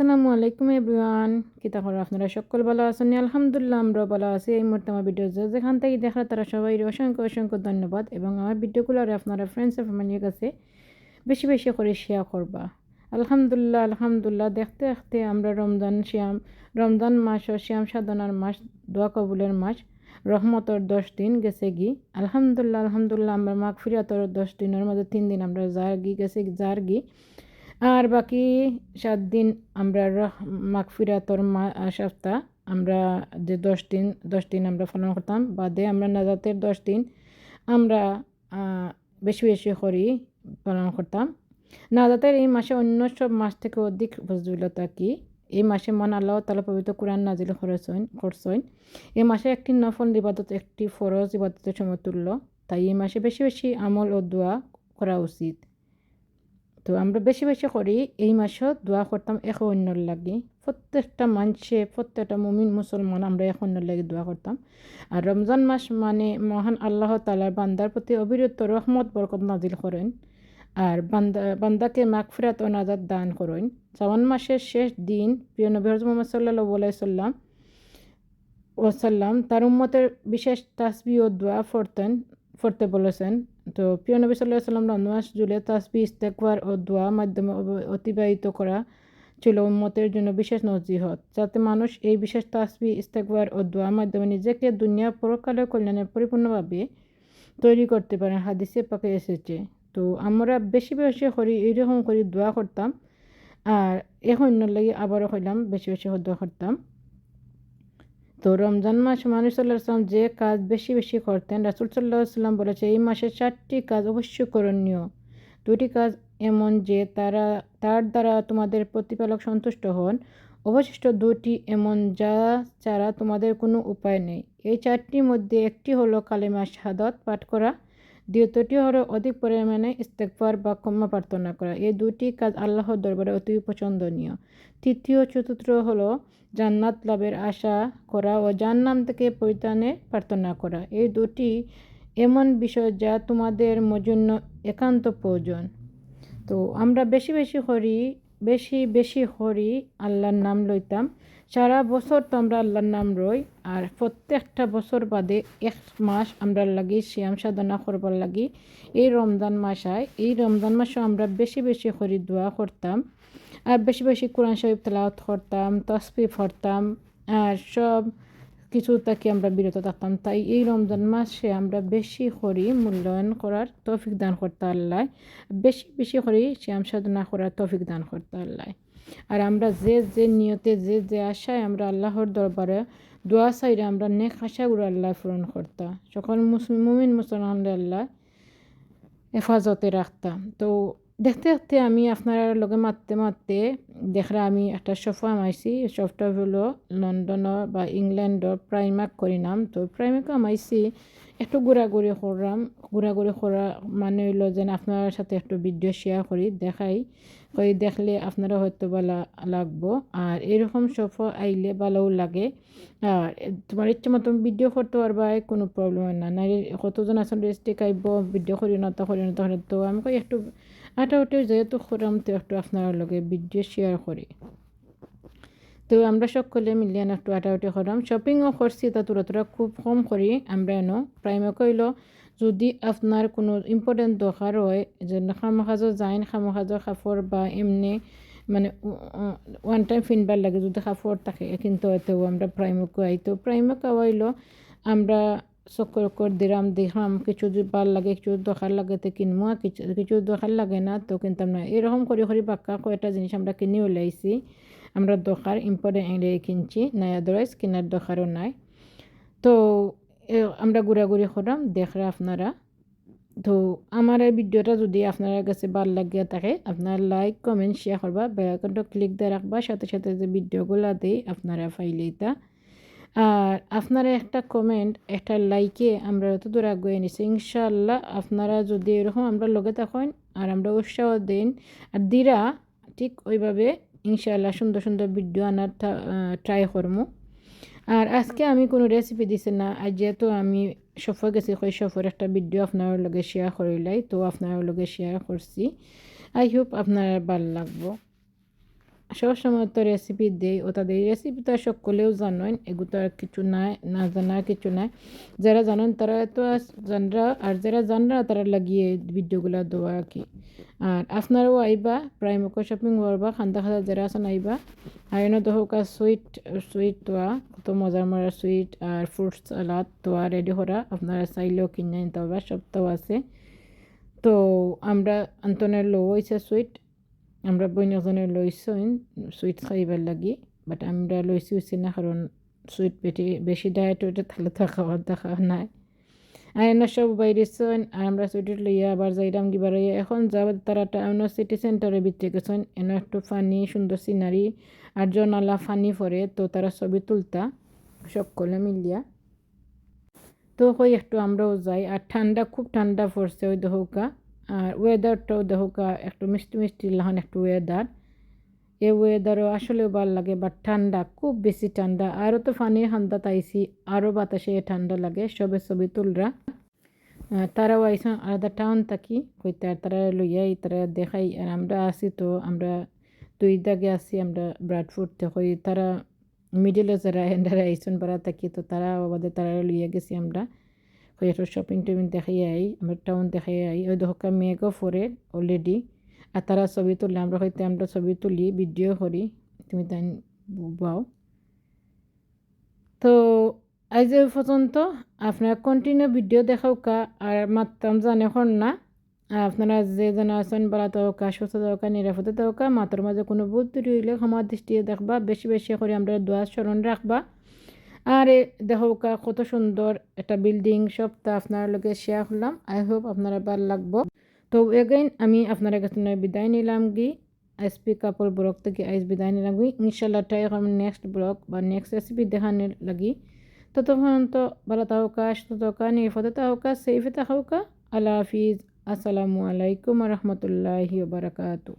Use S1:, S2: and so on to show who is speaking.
S1: আসসালামু আলাইকুম এভরিওয়ান। কিতা করো আপনারা সকল ভালো আছেন? আলহামদুলিল্লাহ আমরা ভালো আছি। এই মুহূর্তে আমার ভিডিও যেখান থেকে দেখা তারা সবাই অসংখ্য অসংখ্য ধন্যবাদ এবং আমার ভিডিওগুলো আপনারা ফ্রেন্ডস অ্যান্ড ফ্যামিলির কাছে বেশি বেশি করে শেয়ার করবা। আলহামদুলিল্লাহ আলহামদুলিল্লাহ, দেখতে দেখতে আমরা রমজান শ্যাম রমজান মাস ও শ্যাম সাধনার মাস, দোয়া কবুলের মাস, রহমতর দশ দিন গেছে গি। আলহামদুলিল্লাহ আলহামদুলিল্লাহ, আমরা মাঘ ফিরাতর দশ দিনের মধ্যে তিন দিন আমরা যার গি, গেছে যার গি। আর বাকি সাত দিন আমরা মাগফিরাতর সপ্তাহ আমরা যে দশ দিন দশ দিন আমরা পালন করতাম, বাদে আমরা নাজাতের দশ দিন আমরা বেশি বেশি করি পালন করতাম। নাজাতের এই মাসে অন্য সব মাস থেকে অধিক ফজলতা কি? এই মাসে মন আল্লাহ তালা পবিত্র কোরআন নাজিল করছেন করছেন। এই মাসে একটি নফল ইবাদত, একটি ফরজ ইবাদতের সমতুল্য। তাই এই মাসে বেশি বেশি আমল ও দোয়া করা উচিত। তো আমরা বেশি বেশি করি, এই মাসত দোয়া করতাম এক অন্যর লাগে। প্রত্যেকটা মানুষে, প্রত্যেকটা মুমিন মুসলমান আমরা এক অন্যর লাগে দোয়া করতাম। আর রমজান মাস মানে মহান আল্লাহ তালার বান্দার প্রতি অবিরত রহমত, বরকত নাজিল করেন। আর বান্দা, বান্দাকে মাগফিরাত ও নাজাদ দান করেন। শ্রাবণ মাসের শেষ দিন প্রিয় নবী হজরত মোহাম্মদ সাল্লাহ সাল্লাম ওসাল্লাম তার উম্মতের বিশেষ তাসবি ও দোয়া ফরতেন ফরতে বলেছেন। তো প্রিয় নবী সাল্লাহ সাল্লাম রমজান জুলে তাসবি ইস্তেকবার ও দোয়া মাধ্যমে অতিবাহিত করা ছিল উম্মতের জন্য বিশেষ নজিহত যাতে মানুষ এই বিশেষ তাসবি ইস্তেকবার ও দোয়া মাধ্যমে নিজেকে দুনিয়া পরকালের কল্যাণে পরিপূর্ণভাবে তৈরি করতে পারেন হাদিসে পাকে এসেছে। তো আমরা বেশি বেশি করি এইরকম করে, দোয়া করতাম। আর এখন লাগে আবারও হইলাম বেশি বেশি দোয়া করতাম। তো রমজান মাস মানুষ সাল্লাহ সাল্লাম যে কাজ বেশি বেশি করতেন, রাসুল সাল্লাহ সাল্লাম বলেছে, এই মাসে চারটি কাজ অবশ্যই করণীয়। দুটি কাজ এমন যে তারা, তার দ্বারা তোমাদের প্রতিপালক সন্তুষ্ট হন। অবশিষ্ট দুটি এমন যা ছাড়া তোমাদের কোনো উপায় নেই। এই চারটির মধ্যে একটি হলো কালেমা শাহাদত পাঠ করা দ্বিতীয়টি হলো অধিক পরিমাণে ইস্তেকবার বা ক্ষমা প্রার্থনা করা। এই দুটি কাজ আল্লাহর দরবারে অতি পছন্দনীয়। তৃতীয় চতুর্থ হলো জান্নাত লাভের আশা করা ও জান্নাম থেকে পরিত্রাণের প্রার্থনা করা। এই দুটি এমন বিষয় যা তোমাদের জন্য একান্ত প্রয়োজন। তো আমরা বেশি বেশি হরি, বেশি বেশি হরি আল্লাহর নাম লইতাম। সারা বছর তো আমরা আল্লাহর নাম রই, আর প্রত্যেকটা বছর বাদে এক মাস আমরা লাগি শ্যাম সাধনা করবার লাগি। এই রমজান মাস আয় এই রমজান মাসও আমরা বেশি বেশি করি দোয়া করতাম, আর বেশি বেশি কোরআন শরীফ তেলাওয়াত করতাম তসবি পড়তাম, আর সব কিছু তাকে আমরা বিরত থাকতাম। তাই এই রমজান মাসে আমরা বেশি করি মূল্যায়ন করার তৌফিক দান করতে আল্লাহ, বেশি বেশি করি শ্যাম সাধনা করার তৌফিক দান করতে আল্লাহ। আর আমরা যে যে নিয়তে, যে যে আশায় আমরা আল্লাহর দরবারে দোয়া সাইডে আমরা নেক আশাগুলো আল্লাহ পূরণ করতাম সকল মুসলিম, মুমিন মুসলমান আল্লাহ হেফাজতে রাখতাম তো দেখতে দেখতে আমি আপনার লগে মারতে মারতে দেখরা আমি একটা সোফা মাইছি। সোফটা হলো লন্ডনের বা ইংল্যান্ডর প্রাইমাক করি নাম তো প্রাইমাক আমাইছি একটু ঘোরাঘুরি করলাম। ঘোরাঘুরি করা মানে হইল যেন আপনার সাথে একটু ভিডিও শেয়ার করি, দেখাই। কই দেখলে আপনারা হয়তো ভালো লাগবো। আর এরকম সোফা আইলে ভালোও লাগে। আর তোমার ইচ্ছে মতন ভিডিও করতে পারবা, কোনো প্রবলেম না। না কতজন আসলে রেস্টে খাইব ভিডিও করি না, তা করি না, তো আমি একটু আটাউটি যেহেতু করাম, তো একটু আপনার লগে ভিডিও শেয়ার করি। তো আমরা সকলে মিলিয়ে একটু আটাউটি করাম। শপিংও করছি, তা তোরা তোরা খুব কম করি, আমরা এনো প্রাইমে কইল, যদি আপনার কোনো ইম্পর্টেন্ট দরকার হয় যে খামাখাজো যাইন, খামাখাজো কাপড় বা এমনি মানে ওয়ান টাইম ফিনবার লাগে যদি কাপড় থাকে, কিন্তু হয়তো আমরা প্রাইমক আই তো প্রাইমক আইলো আমরা চক্কর করে দিলাম দেখলাম কিছু ভালো লাগে, কিছু দরকার লাগে তো কিনবো কিছু কিছু দরকার লাগে না, তো কিনতাম না এরকম করে করে বাক্কা কয়টা জিনিস আমরা কিনে ওলাইছি আমরা দরকার ইম্পর্টেন্ট এরিয়ায় কিনছি, নাই আদারওয়াইজ কেনার দরকারও নাই। তো আমরা ঘোরাঘুরি করলাম দেখরা আপনারা। তো আমার এই ভিডিওটা যদি আপনার কাছে ভালো লাগিয়া থাকে, আপনার লাইক কমেন্ট শেয়ার করবা বেলাকনটা ক্লিক দিয়ে রাখবা সাথে সাথে যে ভিডিওগুলো দিই, আপনারা ফাইলেইতা আর আপনারা একটা কমেন্ট একটা লাইকে আমরা এত দূর আগুয়ে নিছি ইনশাল্লাহ আপনারা যদি এরকম আমরা লগে থাকেন, আর আমরা উৎসাহ দিন, আর দিরা ঠিক ওইভাবে ইনশাল্লাহ সুন্দর সুন্দর ভিডিও আনার ট্রাই করব আর আজকে আমি কোনো রেসিপি দিছি না, আজ যেহেতু আমি সফর গেছি, কই সফর একটা ভিডিও আপনার লগে শেয়ার করিলাই, তো আপনার লগে শেয়ার করছি। আই হোপ আপনার ভালো লাগবো। সবসময় তো রেসিপি দেই ও তাদের রেসিপি তো সকলেও জানেন এগুলো আর কিছু নাই না জানা কিছু নাই যারা জানেন তারা তো জানরা আর যারা জানরা তারা লাগিয়ে ভিডিওগুলো দেওয়া আর কি আর আপনারাও আইবা প্রাইমক শপিং করবা খান্দা খান্দা যারা আছেন আইবা আইনো তো হোক সুইট সুইট তোয়া কত মজার মজার সুইট আর ফ্রুট সালাদ তোয়া রেডি করা আপনারা চাইলেও কিনে নিতে পারবা সব তো আছে তো আমরা আন্তনের লো হয়েছে সুইট আমরা বইনজনে লইছইন সুইট খাইবার লাগি বাট আমরা লইছি হইছি না কারণ সুইট বেটি বেশি ডায়েট ওইটা থাকলে তো খাওয়ার দেখা নাই। আর এনে সব বাইরেছেন, আর আমরা সুইট লইয়া আবার যাইরাম গিবার এখন যাব তারা টাউন সিটি সেন্টারে ভিতরে গেছেন। এনে একটু ফানি সুন্দর সিনারি আর জনালা ফানি পরে, তো তারা ছবি তুলতা সকলে মিলিয়া। তো কই একটু আমরাও যাই, আর ঠান্ডা, খুব ঠান্ডা পড়ছে ওই দহকা। আর ওয়েদারটাও দেখা একটু মিষ্টি মিষ্টি লাহান একটু ওয়েদার এ ওয়েদারও আসলেও ভালো লাগে বাট ঠান্ডা, খুব বেশি ঠান্ডা। আরও তো ফানি হান্দা তাইছি, আরও বাতাসে ঠান্ডা লাগে সবে সবে তুলরা। তারাও আইসন আলাদা টাউন থাকি? কইতে, আর তারা লইয়াই, তারা দেখাই, আর আমরা আসি তো, আমরা দুই দাগে আসি আমরা ব্রাডফুড দেখি তারা মিডিলে যারা হেন্ডারা আইসন বাড়া থাকি, তো তারা আমাদের তারা লইয়া গেছি আমরা। একটু শপিং টপিং দেখাই আই, আমরা টাউন দেখাই আই। ওই দেখা মেঘও ফরে অলরেডি আর তারা ছবি তুললে, আমরা হয়তো আমরা ছবি তুলি ভিডিও করি। তুমি তাই বাও তো আজ পর্যন্ত আপনারা কন্টিনিউ ভিডিও দেখাওকা, আর মাত্রাম জানে হন না। আপনারা যে জানা আছেন বলা দরকার সুস্থ দরকার নিরাপদে দরকার মাত্র মাঝে কোনো ভুল ত্রুটি হইলে ক্ষমা দৃষ্টি দেখবা। বেশি বেশি করে আমরা দোয়া স্মরণ রাখবা। আর দেখা কত সুন্দর একটা বিল্ডিং সবটা আপনার লগে শেয়ার করলাম। আই হোপ আপনারা ভালো লাগবো। তো এগেইন আমি আপনার কাছে বিদায় নিলাম গি। এসপি কাপল ব্লগ থেকে আইস বিদায় নিলাম গি। ইনশাল্লাহ ট্রাই করলাম নেক্সট ব্লগ বা নেক্সট রেসিপি দেখানোর লাগি। ততক্ষণ তো ভালো সুস্থ থাকা, নিরাপদে থাকা সেফে থাকা। আল্লাহ হাফিজ। আসসালামু আলাইকুম রহমতুল্লাহি বারকাতু